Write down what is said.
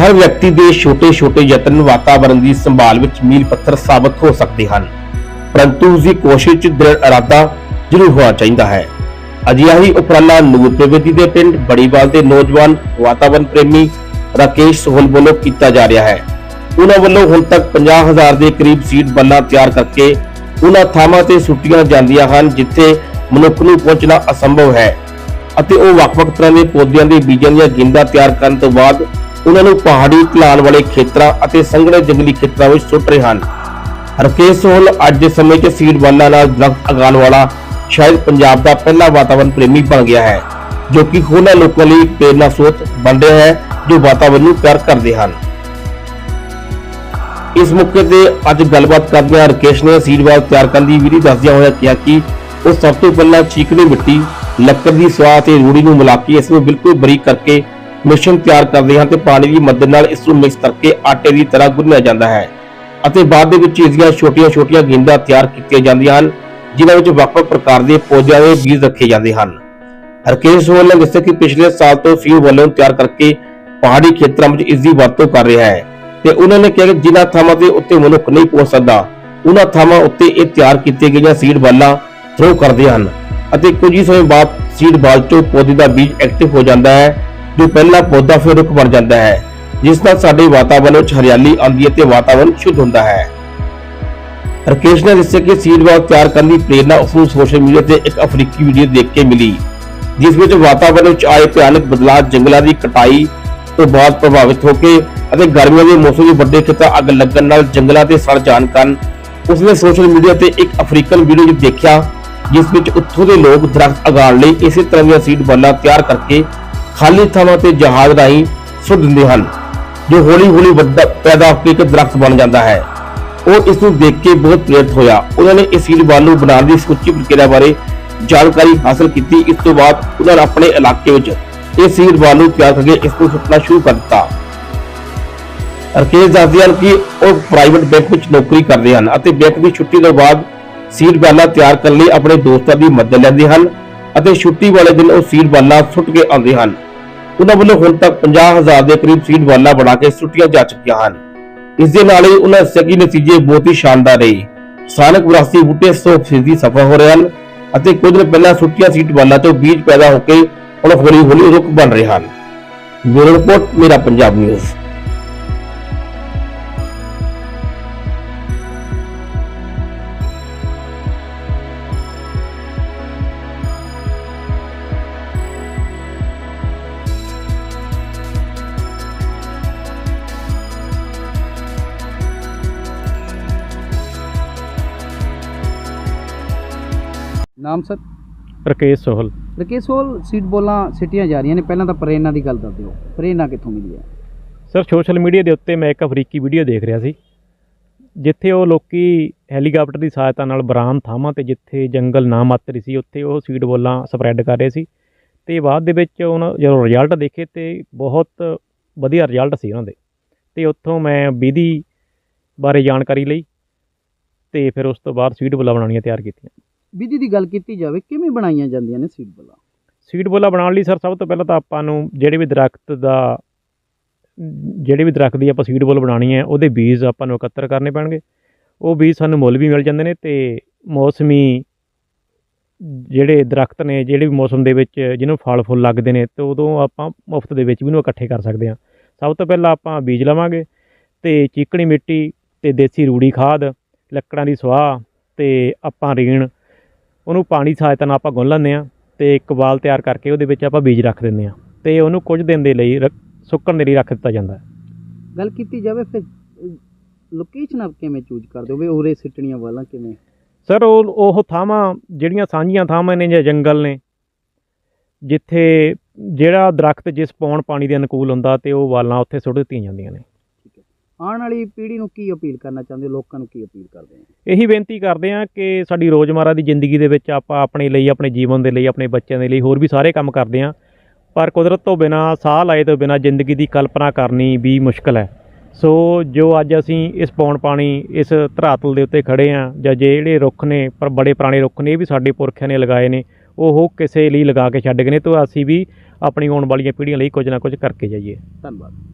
ਹਰ ਵਿਅਕਤੀ ਦੇ ਛੋਟੇ-ਛੋਟੇ ਯਤਨ ਵਾਤਾਵਰਣ ਦੀ ਸੰਭਾਲ ਵਿੱਚ ਮੀਲ ਪੱਥਰ ਸਾਬਤ ਹੋ ਸਕਦੇ ਹਨ। ਪਰੰਤੂ ਉਸ ਦੀ ਕੋਸ਼ਿਸ਼ 'ਚ ਦ੍ਰਿੜ ਇਰਾਦਾ ਜ਼ਰੂਰ ਹੋਣਾ ਚਾਹੀਦਾ ਹੈ। ਅਜਿਹਾ ਹੀ ਉਪਰਾਲਾ ਨੂਰ ਪ੍ਰਗਤੀ ਦੇ ਪਿੰਡ ਬੜੀਵਾਲ ਦੇ ਨੌਜਵਾਨ ਵਾਤਾਵਰਣ ਪ੍ਰੇਮੀ ਰਾਕੇਸ਼ ਸੋਹਲ ਵੱਲੋਂ ਕੀਤਾ ਜਾ ਰਿਹਾ ਹੈ। ਉਹਨਾਂ ਵੱਲੋਂ ਹੁਣ ਤੱਕ 50000 ਦੇ ਕਰੀਬ ਸੀਡ ਬੱਲਾਂ ਤਿਆਰ ਕਰਕੇ ਉਹਨਾਂ ਥਾਵਾਂ ਤੇ ਸੁੱਟੀਆਂ ਜਾਂਦੀਆਂ ਹਨ, ਜਿੱਥੇ ਮਨੁੱਖ ਨੂੰ ਪਹੁੰਚਣਾ ਅਸੰਭਵ ਹੈ। ਅਤੇ ਉਹ ਵੱਖ-ਵੱਖ ਤਰ੍ਹਾਂ ਦੇ ਪੌਦਿਆਂ ਦੇ ਬੀਜਾਂ ਦੀਆਂ ਗਿੰਦਾਂ ਤਿਆਰ ਕਰਨ ਤੋਂ ਬਾਅਦ ਉਹਨਾਂ ਨੂੰ ਪਹਾੜੀ ਢਲਾਨ ਵਾਲੇ ਖੇਤਰਾਂ ਅਤੇ ਸੰਘਣੇ ਜੰਗਲੀ ਖੇਤਰਾਂ ਵਿੱਚ ਸੁੱਟ ਰਹੇ ਹਨ। ਰਕੇਸ਼ ਸੋਹਲ ਅੱਜ ਦੇ ਸਮੇਂ 'ਚ ਸੀਡ ਬੱਲਾਂ ਨਾਲ ਦਰਖਤ ਉਗਾਉਣ ਵਾਲਾ ਸ਼ਾਇਦ ਪੰਜਾਬ ਦਾ ਪਹਿਲਾ ਵਾਤਾਵਰਣ ਪ੍ਰੇਮੀ ਬਣ ਗਿਆ ਹੈ, ਜੋ ਕਿ ਹੋਰਨਾਂ ਲੋਕਾਂ ਲਈ ਇੱਕ ਸਰੋਤ ਬਣ ਰਿਹਾ ਹੈ, ਜੋ ਵਾਤਾਵਰਣ ਨੂੰ ਪਿਆਰ ਕਰਦੇ ਹਨ। ਇਸ ਮੌਕੇ ਤੇ ਅੱਜ ਗੱਲਬਾਤ ਕਰਦਿਆਂ ਰਕੇਸ਼ ਨੇ ਸੀਡਵਾਲ ਤਿਆਰ ਕਰਨ ਦੀ ਵਿਧੀ ਦੱਸਦਿਆਂ ਹੋਇਆ ਕਿਹਾ ਕਿ ਉਹ ਸਭ ਤੋਂ ਪਹਿਲਾਂ ਚੀਕਣੀ ਮਿੱਟੀ, ਲੱਕੜ ਦੀ ਸਵਾਹ ਤੇ ਰੂੜੀ ਨੂੰ ਮਿਲਾ ਕੇ ਇਸ ਨੂੰ ਬਿਲਕੁਲ ਬਰੀਕ ਕਰਕੇ ਮਿਸ਼ਰਣ ਤਿਆਰ ਕਰਦੇ ਹਨ ਤੇ ਪਾਣੀ ਦੀ ਮਦਦ ਨਾਲ ਇਸ ਨੂੰ ਮਿਕਸ ਕਰਕੇ ਆਟੇ ਦੀ ਤਰ੍ਹਾਂ ਗੁੰਨਿਆ ਜਾਂਦਾ ਹੈ ਅਤੇ ਬਾਅਦ ਦੇ ਵਿੱਚ ਇਸ ਦੀਆਂ ਛੋਟੀਆਂ-ਛੋਟੀਆਂ ਗੇਂਦਾਂ ਤਿਆਰ ਕੀਤੀਆਂ ਜਾਂਦੀਆਂ ਹਨ, ਜਿਨ੍ਹਾਂ ਵਿੱਚ ਵੱਖ-ਵੱਖ ਪ੍ਰਕਾਰ ਦੇ ਪੌਦਿਆਂ ਦੇ ਬੀਜ ਰੱਖੇ ਜਾਂਦੇ ਹਨ। ਹਰਕੇਸ਼ ਸੋਹਲ ਦੱਸਿਆ ਕਿ ਪਿਛਲੇ ਸਾਲ ਤੋਂ ਸੀਡ ਵੱਲੋਂ ਤਿਆਰ ਕਰਕੇ ਪਹਾੜੀ ਖੇਤਰਾਂ ਵਿੱਚ ਇਸ ਦੀ ਵਰਤੋਂ ਕਰ ਰਿਹਾ ਹੈ ਤੇ ਉਹਨਾਂ ਨੇ ਕਿਹਾ ਕਿ ਜਿਨ੍ਹਾਂ ਥਾਵਾਂ ਦੇ ਉੱਤੇ ਮਨੁੱਖ ਨਹੀਂ ਪਹੁੰਚ ਸਕਦਾ, ਉਹਨਾਂ ਥਾਵਾਂ ਉੱਤੇ ਇਹ ਤਿਆਰ ਕੀਤੀਆਂ ਗਈਆਂ ਸੀਡ ਬਾਲਾਂ ਥਰੋ ਕਰਦੇ ਹਨ ਅਤੇ ਕੁਝ ਹੀ ਸਮੇਂ ਬਾਅਦ ਸੀਡ ਬਾਲ ਤੋਂ ਪੌਦੇ ਦਾ ਬੀਜ ਐਕਟਿਵ ਹੋ ਜਾਂਦਾ ਹੈ ਜੋ ਪਹਿਲਾ ਪੌਦਾ ਫਿਰ ਰੁੱਖ ਬਣ ਜਾਂਦਾ ਹੈ, ਜਿਸ ਨਾਲ ਸਾਡੇ ਵਾਤਾਵਰਣ ਵਿੱਚ ਹਰਿਆਲੀ ਆਉਂਦੀ ਹੈ ਤੇ ਵਾਤਾਵਰਣ ਸ਼ੁੱਧ ਹੁੰਦਾ ਹੈ। ਰਕੇਸ਼ ਨੇ ਦੱਸਿਆ ਕਿ ਸੀਡ ਬਾਲ ਤਿਆਰ ਕਰਨ ਦੀ ਪ੍ਰੇਰਣਾ ਉਸ ਨੂੰ ਸੋਸ਼ਲ ਮੀਡੀਆ ਤੇ ਇੱਕ ਅਫਰੀਕੀ ਵੀਡੀਓ ਦੇਖ ਕੇ ਮਿਲੀ, ਜਿਸ ਵਿੱਚ ਵਾਤਾਵਰਣ ਵਿੱਚ ਆਏ ਭਿਆਨਕ ਬਦਲਾਅ ਜੰਗਲਾਂ ਦੀ ਕਟਾਈ ਤੋਂ ਬਾਅਦ ਪ੍ਰਭਾਵਿਤ ਹੋ ਕੇ ਅਤੇ ਗਰਮੀਆਂ ਦੇ ਮੌਸਮ ਵਿੱਚ ਵੱਡੇ ਖੇਤਰ ਅੱਗ ਲੱਗਣ ਨਾਲ ਜੰਗਲਾਂ ਦੇ ਸੜ ਜਾਣ ਕਾਰਨ ਉਸਨੇ ਸੋਸ਼ਲ ਮੀਡੀਆ ਤੇ ਇੱਕ ਅਫਰੀਕਨ ਵੀਡੀਓ ਵਿੱਚ ਦੇਖਿਆ, ਜਿਸ ਵਿੱਚ ਉੱਥੋਂ ਦੇ ਲੋਕ ਦਰਖਤ ਉਗਾਉਣ ਲਈ ਇਸੇ ਤਰ੍ਹਾਂ ਦੀਆਂ ਸੀਡ ਬਾਲਾਂ ਤਿਆਰ ਕਰਕੇ ਖਾਲੀ ਥਾਵਾਂ ਤੇ ਜਹਾਜ਼ ਰਾਹੀਂ ਸੁੱਟ ਦਿੰਦੇ ਹਨ, ਜੋ ਹੌਲੀ-ਹੌਲੀ ਵੱਡਾ, ਪੈਦਾ ਹੋ ਕੇ ਇੱਕ ਦਰਖਤ ਬਣ ਜਾਂਦਾ ਹੈ। ਉਹ ਇਸ ਨੂੰ ਦੇਖ ਕੇ ਬਹੁਤ ਪ੍ਰੇਰਿਤ ਹੋਇਆ। ਉਹਨਾਂ ਨੇ ਇਸ ਸੀਡ ਬਾਲ ਨੂੰ ਬਣਾਉਣ ਦੀ ਸਮੁੱਚੀ ਪ੍ਰਕਿਰਿਆ ਬਾਰੇ ਜਾਣਕਾਰੀ ਹਾਸਲ ਕੀਤੀ। ਇਸ ਤੋਂ ਬਾਅਦ ਉਹਨਾਂ ਨੇ ਆਪਣੇ ਇਲਾਕੇ ਵਿੱਚ ਇਹ ਸੀਡ ਬਾਲ ਨੂੰ ਤਿਆਰ ਕਰਕੇ ਇਸ ਨੂੰ ਸੁੱਟਣਾ ਸ਼ੁਰੂ ਕਰ ਦਿੱਤਾ। ਰਕੇਸ਼ ਦੱਸਦੇ ਹਨ ਕਿ ਉਹ ਪ੍ਰਾਈਵੇਟ ਬੈਂਕ ਵਿੱਚ ਨੌਕਰੀ ਕਰਦੇ ਹਨ ਅਤੇ ਬੈਂਕ ਦੀ ਛੁੱਟੀ ਤੋਂ ਬਾਅਦ ਸੀਡ ਬਾਲਾਂ ਤਿਆਰ ਕਰਨ ਲਈ ਆਪਣੇ ਦੋਸਤਾਂ ਦੀ ਮਦਦ ਲੈਂਦੇ ਹਨ ਅਤੇ ਛੁੱਟੀ ਵਾਲੇ ਦਿਨ ਉਹ ਸੀਡ ਬਾਲਾਂ ਸੁੱਟ ਕੇ ਆਉਂਦੇ ਹਨ। ਉਹਨਾਂ ਵੱਲੋਂ ਹੁਣ ਤੱਕ 50000 ਦੇ ਕਰੀਬ ਸੀਡ ਬਾਲਾਂ ਬਣਾ ਕੇ ਸੁੱਟੀਆਂ ਜਾ ਚੁੱਕੀਆਂ ਹਨ। ਇਸ ਦੇ ਨਾਲ ਹੀ ਉਹਨਾਂ ਸਗੀ ਨਤੀਜੇ ਬਹੁਤ ਹੀ ਸ਼ਾਨਦਾਰ ਰਹੇ। ਸਥਾਨਕ ਵਿਰਾਸਤੀ ਬੂਟੇ 100% ਸਫਲ ਹੋ ਰਹੇ ਹਨ ਅਤੇ ਕੁਝ ਦਿਨ ਪਹਿਲਾਂ ਸੁੱਟੀਆਂ ਸੀਡ ਵਾਲਾ ਤੋਂ ਬੀਜ ਪੈਦਾ ਹੋ ਕੇ ਹੁਣ ਹੌਲੀ ਹੌਲੀ ਰੁੱਖ ਬਣ ਰਹੇ ਹਨ। ਬਿਊਰੋ ਰਿਪੋਰਟ, ਮੇਰਾ ਪੰਜਾਬ ਨਿਊਜ਼। ਨਾਮ ਸਰ? ਰਕੇਸ਼ ਸੋਹਲ। ਰਕੇਸ਼ ਹੋਲ ਸੀਟ ਬੋਲਾਂ ਸਿੱਟੀਆਂ ਜਾ ਰਹੀਆਂ ਨੇ। ਪਹਿਲਾਂ ਤਾਂ ਪ੍ਰੇਰਨਾ ਦੀ ਗੱਲ ਦੱਸ ਦਿਓ ਪ੍ਰੇਰਨਾ ਕਿੱਥੋਂ ਮਿਲੀ ਹੈ? ਸਰ ਸੋਸ਼ਲ ਮੀਡੀਆ ਦੇ ਉੱਤੇ ਮੈਂ ਇੱਕ ਅਫਰੀਕੀ ਵੀਡੀਓ ਦੇਖ ਰਿਹਾ ਸੀ ਜਿੱਥੇ ਉਹ ਲੋਕੀ ਹੈਲੀਕਾਪਟਰ ਦੀ ਸਹਾਇਤਾ ਨਾਲ ਬਰਾਨ ਥਾਵਾਂ ਤੇ ਜਿੱਥੇ ਜੰਗਲ ਨਾ ਮਾਤਰੀ ਸੀ ਉੱਥੇ ਉਹ ਸੀਡ ਬੋਲਾਂ ਸਪਰੈਡ ਕਰ ਰਹੇ ਸੀ। ਤੇ ਬਾਅਦ ਦੇ ਵਿੱਚ ਉਹਨਾਂ ਜਦੋਂ ਰਿਜ਼ਲਟ ਦੇਖੇ ਤੇ ਬਹੁਤ ਵਧੀਆ ਰਿਜ਼ਲਟ ਸੀ ਉਹਨਾਂ ਦੇ। ਤੇ ਉੱਥੋਂ ਮੈਂ ਵਿਧੀ ਬਾਰੇ ਜਾਣਕਾਰੀ ਲਈ ਤੇ ਫਿਰ ਉਸ ਤੋਂ ਬਾਅਦ ਸੀਡ ਬੋਲਾਂ ਬਣਾਉਣੀਆਂ ਤਿਆਰ ਕੀਤੀਆਂ। ਵਿਧੀ ਦੀ ਗੱਲ ਕੀਤੀ ਜਾਵੇ, ਕਿਵੇਂ ਬਣਾਈਆਂ ਜਾਂਦੀਆਂ ਨੇ ਸੀਟ ਬੋਲਾਂ? ਸੀਡ ਬੋਲਾ ਬਣਾਉਣ ਲਈ ਸਰ, ਸਭ ਤੋਂ ਪਹਿਲਾਂ ਤਾਂ ਆਪਾਂ ਨੂੰ ਜਿਹੜੇ ਵੀ ਦਰਖਤ ਦਾ, ਜਿਹੜੇ ਵੀ ਦਰਖਤ ਦੀ ਆਪਾਂ ਸੀਡ ਬੋਲ ਬਣਾਉਣੀ ਹੈ, ਉਹਦੇ ਬੀਜ ਆਪਾਂ ਨੂੰ ਇਕੱਤਰ ਕਰਨੇ ਪੈਣਗੇ। ਉਹ ਬੀਜ ਸਾਨੂੰ ਮੁੱਲ ਵੀ ਮਿਲ ਜਾਂਦੇ ਨੇ ਤੇ ਮੌਸਮੀ ਜਿਹੜੇ ਦਰਖਤ ਨੇ, ਜਿਹੜੇ ਵੀ ਮੌਸਮ ਦੇ ਵਿੱਚ ਜਿਹਨੂੰ ਫਲ ਫੁੱਲ ਲੱਗਦੇ ਨੇ, ਤੇ ਉਦੋਂ ਆਪਾਂ ਮੁਫਤ ਦੇ ਵਿੱਚ ਵੀ ਉਹਨੂੰ ਇਕੱਠੇ ਕਰ ਸਕਦੇ ਹਾਂ। ਸਭ ਤੋਂ ਪਹਿਲਾਂ ਆਪਾਂ ਬੀਜ ਲਵਾਂਗੇ ਤੇ ਚੀਕਣੀ ਮਿੱਟੀ ਤੇ ਦੇਸੀ ਰੂੜੀ ਖਾਦ, ਲੱਕੜਾਂ ਦੀ ਸੁਆਹ ਤੇ ਆਪਾਂ ਰੀਣ ਉਹਨੂੰ ਪਾਣੀ ਸਹਾਇਤਾ ਨਾਲ ਆਪਾਂ ਗੁੰਨ ਲੈਂਦੇ ਹਾਂ ਤੇ ਇੱਕ ਬਾਲ ਤਿਆਰ ਕਰਕੇ ਉਹਦੇ ਵਿੱਚ ਆਪਾਂ ਬੀਜ ਰੱਖ ਦਿੰਦੇ ਹਾਂ ਤੇ ਉਹਨੂੰ ਕੁਝ ਦਿਨ ਦੇ ਲਈ ਸੁੱਕਣ ਦੇ ਲਈ ਰੱਖ ਦਿੱਤਾ ਜਾਂਦਾ ਗੱਲ ਕੀਤੀ ਜਾਵੇ ਫਿਰ ਲੋਕੇਸ਼ਨ ਕਿਵੇਂ ਚੂਜ਼ ਕਰਦੇ ਹੋ? ਵੀ ਉਰੇ ਸਿੱਟਣੀਆਂ ਵਾਲਾਂ ਕਿਵੇਂ? ਸਰ ਉਹ ਉਹ ਥਾਵਾਂ ਜਿਹੜੀਆਂ ਸਾਂਝੀਆਂ ਥਾਵਾਂ ਨੇ ਜਾਂ ਜੰਗਲ ਨੇ ਜਿੱਥੇ ਜਿਹੜਾ ਦਰਖਤ ਜਿਸ ਪੌਣ ਪਾਣੀ ਦੇ ਅਨੁਕੂਲ ਹੁੰਦਾ ਤੇ ਉਹ ਵਾਲਾਂ ਉੱਥੇ ਸੁੱਟ ਦਿੱਤੀਆਂ ਜਾਂਦੀਆਂ ਨੇ। ਆਉਣ ਵਾਲੀ ਪੀੜ੍ਹੀ ਨੂੰ ਕੀ ਅਪੀਲ ਕਰਨਾ ਚਾਹੁੰਦੇ ਹੋ? ਲੋਕਾਂ ਨੂੰ ਕੀ ਅਪੀਲ ਕਰਦੇ ਹੋ? ਇਹੀ ਬੇਨਤੀ ਕਰਦੇ ਹਾਂ ਕਿ ਸਾਡੀ ਰੋਜ਼ਮਰਰਾ ਦੀ ਜ਼ਿੰਦਗੀ ਦੇ ਵਿੱਚ ਆਪਾਂ ਆਪਣੇ ਲਈ ਆਪਣੇ ਜੀਵਨ ਦੇ ਲਈ ਆਪਣੇ ਬੱਚਿਆਂ ਦੇ ਲਈ ਹੋਰ ਵੀ ਸਾਰੇ ਕੰਮ ਕਰਦੇ ਹਾਂ। ਪਰ ਕੁਦਰਤ ਤੋਂ ਬਿਨਾ ਸਾਹ ਲਾਏ ਤੋਂ ਬਿਨਾ ਜ਼ਿੰਦਗੀ ਦੀ ਕਲਪਨਾ ਕਰਨੀ ਵੀ ਮੁਸ਼ਕਲ ਹੈ। ਸੋ ਜੋ ਅੱਜ ਅਸੀਂ ਇਸ ਪੌਣ ਪਾਣੀ ਇਸ ਧਰਾਤਲ ਦੇ ਉੱਤੇ ਖੜੇ ਆ ਜਾਂ ਜਿਹੜੇ ਰੁੱਖ ਨੇ ਪਰ ਬੜੇ ਪੁਰਾਣੇ ਰੁੱਖ ਨੇ ਇਹ ਵੀ ਸਾਡੇ ਪੁਰਖਿਆਂ ਨੇ ਲਗਾਏ ਨੇ ਉਹ ਕਿਸੇ ਲਈ ਲਗਾ ਕੇ ਛੱਡ ਗਏ ਨੇ ਤਾਂ ਅਸੀਂ ਵੀ ਆਪਣੀ ਆਉਣ ਵਾਲੀਆਂ ਪੀੜ੍ਹੀਆਂ ਲਈ ਕੁਝ ਨਾ ਕੁਝ ਕਰਕੇ ਜਾਈਏ। ਧੰਨਵਾਦ।